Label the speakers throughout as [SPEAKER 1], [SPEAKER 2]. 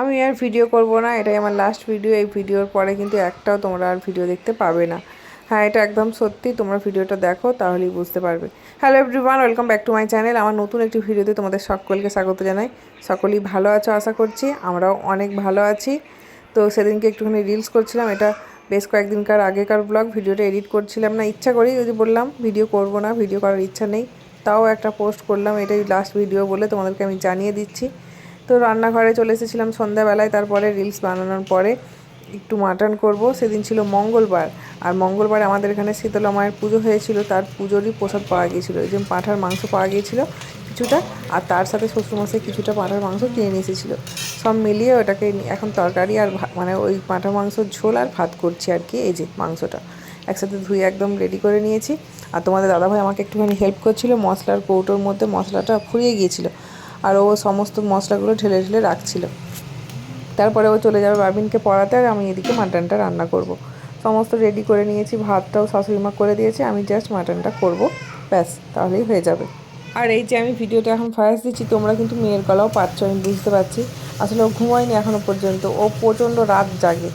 [SPEAKER 1] আমি আর ভিডিও করব না, এটাই আমার লাস্ট ভিডিও এই ভিডিওর পরে কিন্তু একটাও তোমরা আর ভিডিও দেখতে পাবে না। হ্যাঁ এটা একদম সত্যি, তোমরা ভিডিওটা দেখো, তাহলেই বুঝতে পারবে। Hello everyone welcome back to my channel আমার নতুন একটি ভিডিওতে তোমাদের সকলকে স্বাগত জানাই। সকলেই ভালো আছো, আশা করছি, আমরাও অনেক ভালো আছি। তো সেদিনকে একটুখানি রিলস করছিলাম, এটা বেশ কয়েকদিনকার আগেকার ব্লগ ভিডিওটা এডিট করছিলাম না। ইচ্ছা করি যদি বললাম ভিডিও করব না ভিডিও করার ইচ্ছা নেই, তাও একটা পোস্ট করলাম, এটাই লাস্ট ভিডিও বলে তোমাদেরকে আমি জানিয়ে দিচ্ছি। তো রান্নাঘরে চলে এসেছিলাম সন্ধ্যাবেলায়, তারপরে রিলস বানানোর পরে একটু মাটন করব। সেদিন ছিল মঙ্গলবার, আর মঙ্গলবার আমাদের এখানে শীতলা মায়ের পুজো হয়েছিল, তার পুজোরই প্রসাদ পাওয়া গিয়েছিল। যে পাঁঠার মাংস পাওয়া গিয়েছিল কিছুটা, আর তার সাথে শ্বশুরমশাই কিছুটা পাঁঠার মাংস কিনে নিয়ে এসেছিল। সব মিলিয়ে ওটাকে এখন তরকারি আর মানে ওই পাঁঠার মাংসর ঝোল আর ভাত করছি আর কি, এই যে মাংসটা। একসাথে ধুয়ে একদম রেডি করে নিয়েছি। আর তোমাদের দাদাভাই আমাকে একটুখানি হেল্প করছিল, মশলার কৌটোর মধ্যে মশলাটা ফুরিয়ে গিয়েছিল। আর ও সমস্ত মশলাগুলো ঢেলে ঢেলে রাখছিল। তারপরে ও চলে যাবে বাবিনকে পড়াতে আর আমি এদিকে মাটনটা রান্না করব। সমস্ত রেডি করে নিয়েছি, ভাতটাও শাশুড়ি মা করে দিয়েছে, আমি জাস্ট মাটনটা করব। ব্যাস, তাহলেই হয়ে যাবে। আর এই যে আমি ভিডিওটা এখন ভয়েস দিচ্ছি, তোমরা কিন্তু মেয়ের গলাও পাচ্ছ, আমি বুঝতে পারছি। আসলে ও ঘুমায়নি এখনও পর্যন্ত, ও প্রচণ্ড রাত জাগে।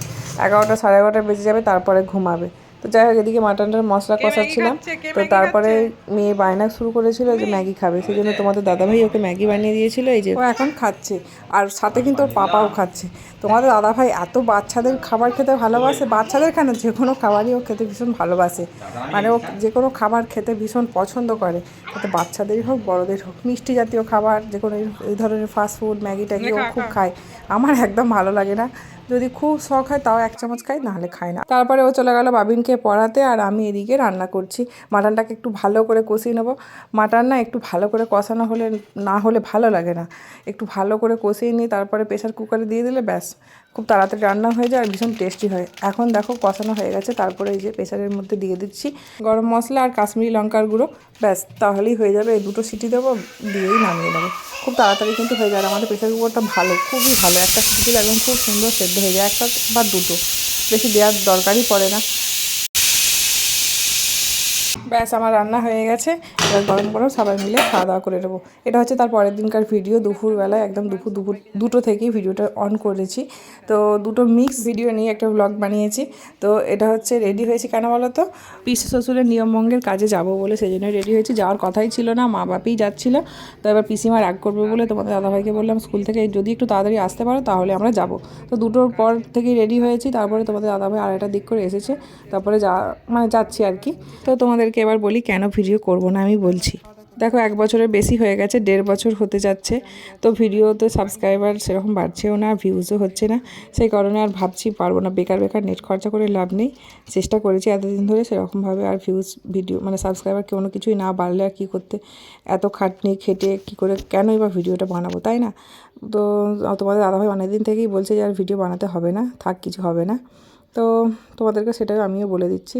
[SPEAKER 1] এগারোটা সাড়ে এগারোটা বেজে যাবে, তারপরে ঘুমাবে। তো যাই হোক এদিকে মাটনটার মশলা কষাচ্ছিলাম। তো তারপরে মেয়ে বায়না শুরু করেছিল যে ম্যাগি খাবে। সেই জন্য তোমাদের দাদাভাই ওকে ম্যাগি বানিয়ে দিয়েছিল এই যে ও এখন খাচ্ছে। আর সাথে কিন্তু ওর পাপাও খাচ্ছে। তোমাদের দাদাভাই এত বাচ্চাদের খাবার খেতে ভালোবাসে বাচ্চাদের কেন? যে কোনো খাবারই ও খেতে ভীষণ ভালোবাসে। মানে ও যে কোনো খাবার খেতে ভীষণ পছন্দ করে। যাতে বাচ্চাদেরই হোক বড়দের হোক মিষ্টি জাতীয় খাবার যে কোনো এই- এই ধরনের ফাস্টফুড ম্যাগি ট্যাগি ও খুব খায়। আমার একদম ভালো লাগে না। যদি খুব শখ হয় তাও এক চামচ খাই, নাহলে খাই না। তারপরে ও চলে গেল বাবিনকে পড়াতে আর আমি এদিকে রান্না করছি। মাটনটাকে একটু ভালো করে কষিয়ে নেব। মাটন না একটু ভালো করে কষানো হলে না হলে ভালো লাগে না। একটু ভালো করে কষিয়ে নিয়ে তারপরে প্রেশার কুকারে দিয়ে দিলে ব্যাস, খুব তাড়াতাড়ি রান্না হয়ে যায় আর ভীষণ টেস্টি হয়। এখন দেখো কষানো হয়ে গেছে, তারপরে এই যে প্রেশারের মধ্যে দিয়ে দিচ্ছি গরম মশলা আর কাশ্মীরি লঙ্কার গুঁড়ো। ব্যাস, তাহলেই হয়ে যাবে। এই দুটো সিটি দেবো, দিয়েই নামিয়ে নেব। খুব তাড়াতাড়ি কিন্তু হয়ে যায় আমাদের প্রেশার কুকারটা ভালো, খুবই ভালো। একটা সিটি দিলে একদম খুব সুন্দর সেদ্ধ যায় একটা বা দুটো। বেশি দেওয়ার দরকারই পড়ে না। ব্যাস, আমার রান্না হয়ে গেছে। এবার গরম গরম সবাই মিলে খাওয়া দাওয়া করে নেব। এটা হচ্ছে তার পরের দিনকার ভিডিও, দুপুরবেলায় একদম দুপুর দুপুর, দুটো থেকেই ভিডিওটা অন করেছি। তো দুটো মিক্স ভিডিও নিয়ে একটা ব্লগ বানিয়েছি। তো এটা হচ্ছে রেডি হয়েছি কেন বলো তো? পিসি শ্বশুরের নিয়মভঙ্গের কাজে যাব বলে সেই জন্য রেডি হয়েছি। যাওয়ার কথাই ছিল না, মা বাপই যাচ্ছিল। তো এবার পিসিমা রাগ করবে বলে তোমাদের দাদাভাইকে বললাম, স্কুল থেকে যদি একটু তাড়াতাড়ি আসতে পারো তাহলে আমরা যাব। তো দুটোর পর থেকেই রেডি হয়েছি। তারপরে তোমাদের দাদাভাই আড়াইটার দিক করে এসেছে। তারপরে যা মানে যাচ্ছি আর কি। তো তোমাদেরকে এবার বলি, কেন ভিডিও করব না আমি বলছি। দেখো, এক বছরের বেশি হয়ে গেছে, দেড় বছর হতে যাচ্ছে। তো ভিডিওতে সাবস্ক্রাইবার সেরকম বাড়ছেও না ভিউজও হচ্ছে না। সেই কারণে আর ভাবছি, পারব না। বেকার বেকার নেট খরচা করে লাভ নেই। চেষ্টা করেছি এতদিন ধরে, সেরকমভাবে আর ভিউজ ভিডিও মানে সাবস্ক্রাইবার কোনো কিছুই না বাড়লে আর কী করতে। এত খাটনি, খেটে কী করে, কেনই বা ভিডিওটা বানাবো, তাই না? তো তোমাদের দাদাভাই অনেকদিন থেকেই বলছে যে আর ভিডিও বানাতে হবে না, থাক, কিছু হবে না। তো তোমাদেরকে সেটাই আমিও বলে দিচ্ছি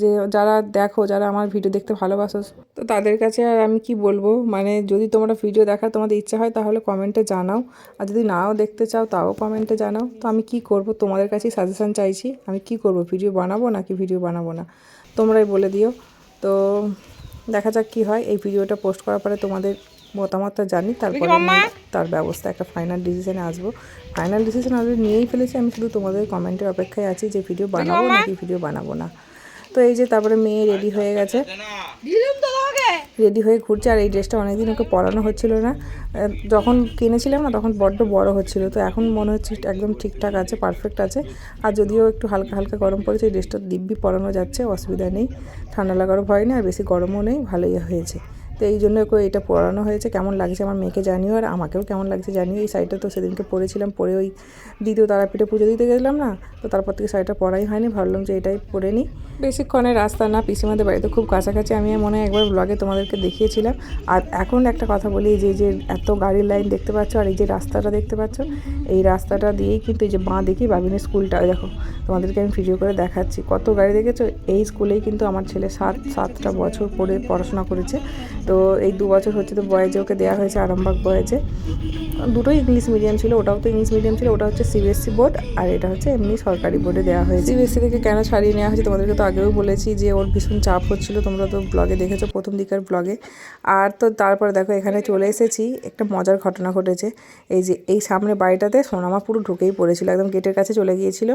[SPEAKER 1] যে যারা দেখো, যারা আমার ভিডিও দেখতে ভালোবাসো, তো তাদের কাছে আর আমি কি বলব? মানে যদি তোমরা ভিডিও দেখার তোমাদের ইচ্ছা হয় তাহলে কমেন্টে জানাও। আর যদি নাও দেখতে চাও তাও কমেন্টে জানাও। তো আমি কি করব? তোমাদের কাছেই সাজেশান চাইছি। আমি কি করব? ভিডিও বানাবো নাকি ভিডিও বানাবো না? তোমরাই বলে দিও। তো দেখা যাক কি হয়। এই ভিডিওটা পোস্ট করার পরে তোমাদের মতামতটা জানি তারপরে তার ব্যবস্থা একটা ফাইনাল ডিসিশনে আসব। ফাইনাল ডিসিশন অলরেডি নিয়েই ফেলেছি আমি শুধু তোমাদের কমেন্টের অপেক্ষায় আছি যে ভিডিও বানাবো নাকি ভিডিও বানাবো না। তো এই যে তারপরে মেয়ে রেডি হয়ে গেছে। রেডি হয়ে ঘুরছে আর এই ড্রেসটা অনেকদিন ওকে পরানো হচ্ছিল না। যখন কিনেছিলাম না তখন বড্ড বড় হচ্ছিল। তো এখন মনে হচ্ছে একদম ঠিকঠাক আছে পারফেক্ট আছে। আর যদিও একটু হালকা হালকা গরম পড়েছে এই ড্রেসটা দিব্যি পরানো যাচ্ছে অসুবিধা নেই। ঠান্ডা লাগারও ভয় নেই আর বেশি গরমও নেই ভালোই হয়েছে। তো এই জন্য ওকে এটা পরানো হয়েছে। কেমন লাগছে আমার মেয়েকে জানিও আর আমাকেও কেমন লাগছে জানিও। এই শাড়িটা তো সেদিনকে পরেছিলাম, পরে ওই দ্বিতীয় তারাপীঠে পুজো দিতে গেলাম না, তো তারপর থেকে শাড়িটা পরাই হয়নি। ভাবলাম যে এটাই পরে নিই। বেশিক্ষণের রাস্তা না, পিসিমাদের বাড়িতে খুব কাছাকাছি। আমি মনে হয় একবার ব্লগে তোমাদেরকে দেখিয়েছিলাম। আর এখন একটা কথা বলি, যে যে এত গাড়ির লাইন দেখতে পাচ্ছ আর এই যে রাস্তাটা দেখতে পাচ্ছ, এই রাস্তাটা দিয়েই কিন্তু এই যে বাঁ দেখি বাবিনের স্কুলটা দেখো, তোমাদেরকে আমি ভিডিও করে দেখাচ্ছি। কত গাড়ি দেখেছ? এই স্কুলেই কিন্তু আমার ছেলে সাত, সাতটা বছর পরে পড়াশোনা করেছে। তো এই দু বছর হচ্ছে তো বয়েজে ওকে দেওয়া হয়েছে, আরামবাগ বয়েজে দুটোই ইংলিশ মিডিয়াম ছিল, ওটাও তো ইংলিশ মিডিয়াম ছিল, ওটা হচ্ছে সিবিএসসি বোর্ড আর এটা হচ্ছে এমনি সরকারি বোর্ডে দেওয়া হয়েছে। সিবিএসসি থেকে কেন ছাড়িয়ে নেওয়া হয়েছে তোমাদেরকে তো আগেও বলেছি যে ওর ভীষণ চাপ হচ্ছিল, তোমরা তো ব্লগে দেখেছ প্রথম দিকের ব্লগে আর তো তারপরে দেখো, এখানে চলে এসেছি, একটা মজার ঘটনা ঘটেছে। এই যে, এই সামনে বাড়িটাতে সোনামা পুরো ঢুকেই পড়েছিল, একদম গেটের কাছে চলে গিয়েছিল।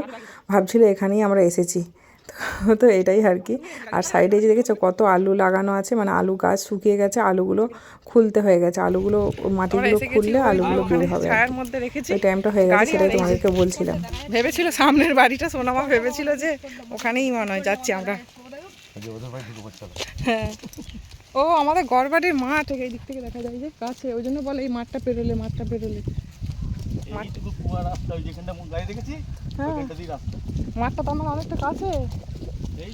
[SPEAKER 1] ভাবছিল এখানেই আমরা এসেছি। তো- তো এটাই আর কি। আর সাইডে যে দেখেছ কত আলু লাগানো আছে মানে আলু গাছ শুকিয়ে গেছে আলুগুলো খুলতে হয়ে গেছে। আলুগুলো মাটিগুলো খুললে আলুগুলো বের হবে আর
[SPEAKER 2] ছায়ার মধ্যে রেখেছি।
[SPEAKER 1] ওই টাইমটা হয়ে গেছে সেটাই তোমাদেরকে বলছিলাম।
[SPEAKER 2] ভেবেছিল সামনের বাড়িটা সোনামা ভেবেছিল যে ওখানেই মনে হয় যাচ্ছি আমরা। হ্যাঁ। ও আমাদের গড়বাড়ির মাঠ এই দিক থেকে দেখা যায় যে কাছে ওই জন্য বলে এই মাঠটা পেরোলে মাঠটা পেরোলে।
[SPEAKER 3] এইটুকু
[SPEAKER 2] হ্যাঁ। মাঠটা তো আমার অনেকটা কাছে।
[SPEAKER 3] এই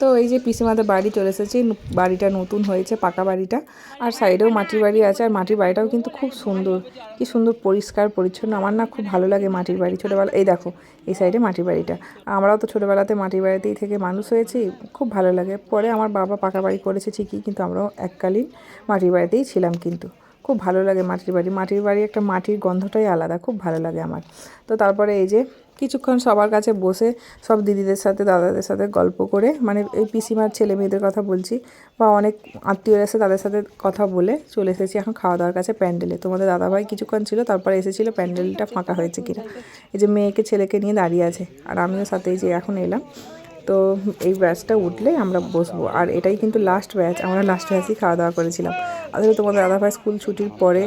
[SPEAKER 3] তো।
[SPEAKER 1] এই যে পিসিমাদের বাড়ি চলে এসেছি বাড়িটা নতুন হয়েছে পাকা বাড়িটা। আর সাইডেও মাটির বাড়ি আছে আর মাটির বাড়িটাও কিন্তু খুব সুন্দর। কি সুন্দর পরিষ্কার পরিচ্ছন্ন। আমার না খুব ভালো লাগে মাটির বাড়ি। ছোটোবেলা এই দেখো এই সাইডে মাটির বাড়িটা। আমরাও তো ছোটোবেলাতে মাটির বাড়িতেই থেকে মানুষ হয়েছি খুব ভালো লাগে। পরে আমার বাবা পাকা বাড়ি করেছে ঠিকই কিন্তু আমরাও এককালীন মাটির বাড়িতেই ছিলাম কিন্তু। খুব ভালো লাগে মাটির বাড়ি। মাটির বাড়ি একটা মাটির গন্ধটাই আলাদা, খুব ভালো লাগে আমার। তো তারপরে এই যে কিছুক্ষণ সবার কাছে বসে সব দিদিদের সাথে, দাদাদের সাথে গল্প করে মানে এই পিসিমার ছেলে মেয়েদের কথা বলছি বা অনেক আত্মীয়রা এসে তাদের সাথে কথা বলে চলে এসেছি এখন খাওয়া দাওয়ার কাছে প্যান্ডেলে। তোমাদের দাদাভাই কিছুক্ষণ ছিল, তারপরে এসেছিল প্যান্ডেলটা ফাঁকা হয়েছে কিনা। এই যে মেয়েকে, ছেলেকে নিয়ে দাঁড়িয়ে আছে আর আমিও সাথে এই যে এখন এলাম। তো এই ব্যাচটা উঠলে আমরা বসবো। আর এটাই কিন্তু লাস্ট ব্যাচ আমরা লাস্ট ব্যাচই খাওয়া দাওয়া করেছিলাম। আসলে তোমাদের দাদাভাই স্কুল ছুটির পরে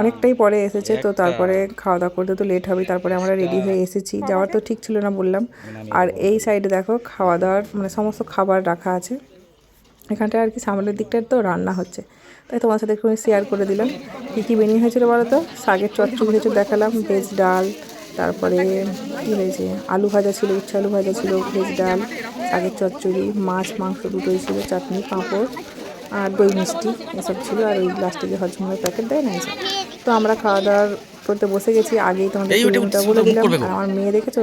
[SPEAKER 1] অনেকটাই পরে এসেছে, তো তারপরে খাওয়া দাওয়া করতে তো লেট হবে, তারপরে আমরা রেডি হয়ে এসেছি। যাওয়ার তো ঠিক ছিল না বললাম। আর এই সাইডে দেখো খাওয়া দাওয়ার মানে সমস্ত খাবার রাখা আছে। এখানটায় আর কি সামনের দিকটায় তো রান্না হচ্ছে। তাই তোমার সাথে একটু শেয়ার করে দিলাম। কী কী বেরিয়ে হয়েছিল বলো তো? শাকের চচ্চড়ি হয়েছে দেখালাম, ভেজ ডাল তারপরে কী হয়েছে? আলু ভাজা ছিল উচ্ছে আলু ভাজা ছিল ভেজ ডাল শাকের চচ্চড়ি মাছ মাংস দুটোই ছিল চাটনি পাঁপড় আর দই মিষ্টি এসব ছিল আর ওই লাস্টে যে হজমলের প্যাকেট দেয় না? এসব তো আমরা খাওয়া দাওয়ার করতে বসে গেছি আগেই তোমাদের টেবিলটা বলে দিলাম। আর আমার মেয়ে দেখেছ?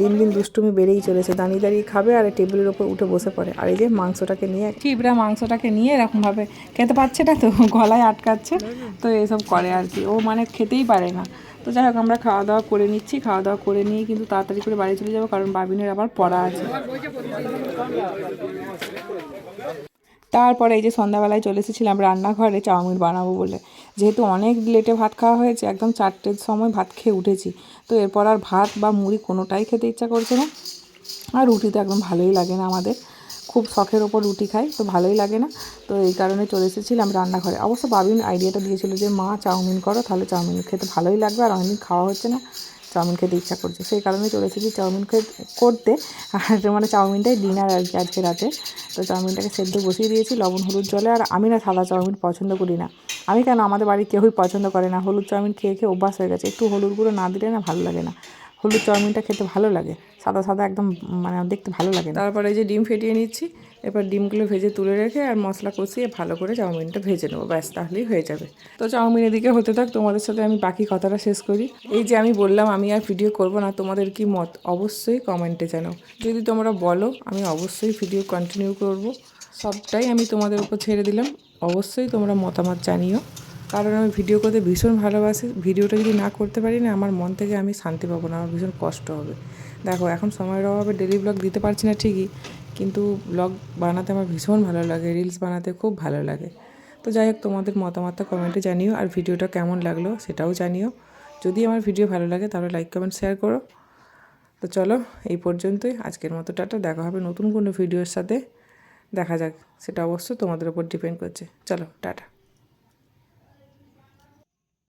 [SPEAKER 1] দিন দিন দুষ্টুমি বেড়েই চলেছে দাঁড়িয়ে দাঁড়িয়ে খাবে আর টেবিলের ওপর উঠে বসে পড়ে। আর এই যে মাংসটাকে নিয়ে চিবড়া মাংসটাকে নিয়ে এরকমভাবে খেতে পারছে না তো গলায় আটকাচ্ছে তো এসব করে আর কি। ও মানে খেতেই পারে না। তো যাই হোক, আমরা খাওয়া দাওয়া করে নিচ্ছি, খাওয়া দাওয়া করে নিয়ে কিন্তু তাড়াতাড়ি করে বাড়ি চলে যাব, কারণ বাবিনের আবার পড়া আছে। তারপরে এই যে সন্ধ্যাবেলায় চলে এসেছিলাম রান্নাঘরে, চাউমিন বানাবো বলে। যেহেতু অনেক লেটে ভাত খাওয়া হয়েছে, একদম চারটের সময় ভাত খেয়ে উঠেছি। তো এরপর আর ভাত বা মুড়ি কোনোটাই খেতে ইচ্ছা করছে না। আর রুটি তো একদম ভালোই লাগে না আমাদের। খুব শখের ওপর রুটি খাই, তো ভালোই লাগে না। তো এই কারণে চলে এসেছিলাম রান্নাঘরে। অবশ্য বাবিন আইডিয়াটা দিয়েছিল যে, মা, চাউমিন করো, তাহলে চাউমিন খেতে ভালোই লাগবে, আর অনেকদিন খাওয়া হচ্ছে না, চাউমিন খেতে ইচ্ছা করছে। সেই কারণে চলে এসেছি চাউমিন করতে। আর মানে চাউমিনটাই ডিনার আর কি আজকে রাতে। তো চাউমিনটাকে সেদ্ধ বসিয়ে দিয়েছি, লবণ, হলুদ জলে, আর আমি না সাদা চাউমিন পছন্দ করি না। আমি কেন, আমাদের বাড়ির কেউই পছন্দ করে না। হলুদ চাউমিন খেয়ে খেয়ে অভ্যাস হয়ে গেছে। একটু হলুদ গুঁড়ো না দিলে না ভালো লাগে না। হলুদ চাউমিনটা খেতে ভালো লাগে। সাদা সাদা একদম মানে দেখতে ভালো লাগে। তারপরে এই যে ডিম ফেটিয়ে নিচ্ছি, এবার ডিমগুলো ভেজে তুলে রেখে আর মশলা কষিয়ে ভালো করে চাউমিনটা ভেজে নেব। ব্যাস, তাহলেই হয়ে যাবে। তো চাউমিন এদিকে হতে থাক, তোমাদের সাথে আমি বাকি কথাটা শেষ করি। এই যে আমি বললাম, আমি আর ভিডিও করব না, তোমাদের কি মত? অবশ্যই কমেন্টে জানাও। যদি তোমরা বলো, আমি অবশ্যই ভিডিও কন্টিনিউ করব। সবটাই আমি তোমাদের উপর ছেড়ে দিলাম। অবশ্যই তোমরা মতামত জানিও। কারণ আমি ভিডিও করতে ভীষণ ভালোবাসি। ভিডিওটা যদি না করতে পারি না, আমার মন থেকে আমি শান্তি পাবো না, আমার ভীষণ কষ্ট হবে। দেখো, এখন সময়ের অভাবে ডেলি ব্লগ দিতে পারছি না ঠিকই, কিন্তু ব্লগ বানাতে আমার ভীষণ ভালো লাগে রিলস বানাতে খুব ভালো লাগে। তো যাই হোক, তোমাদের মতামতটা কমেন্টে জানিও, আর ভিডিওটা কেমন লাগল সেটাও জানিও। যদি আমার ভিডিও ভালো লাগে, তাহলে লাইক কমেন্ট শেয়ার করো। তো চলো, এই পর্যন্তই। আজকের মতো টাটা, দেখা হবে নতুন কোনো ভিডিওর সাথে। দেখা যাক, সেটা অবশ্য তোমাদের উপর ডিপেন্ড করছে। চলো, টাটা।